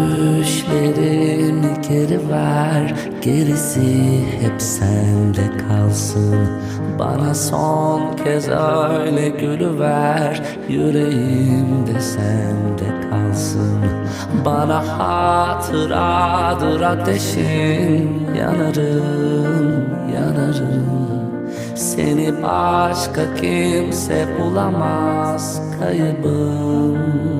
düşlerimi geri ver Gerisi hep sende kalsın. Bana son kez öyle gülüver Yüreğimde sende kalsın. Bana hatıradır ateşin. Yanarım, yanarım. Seni başka kimse bulamaz. Kaybım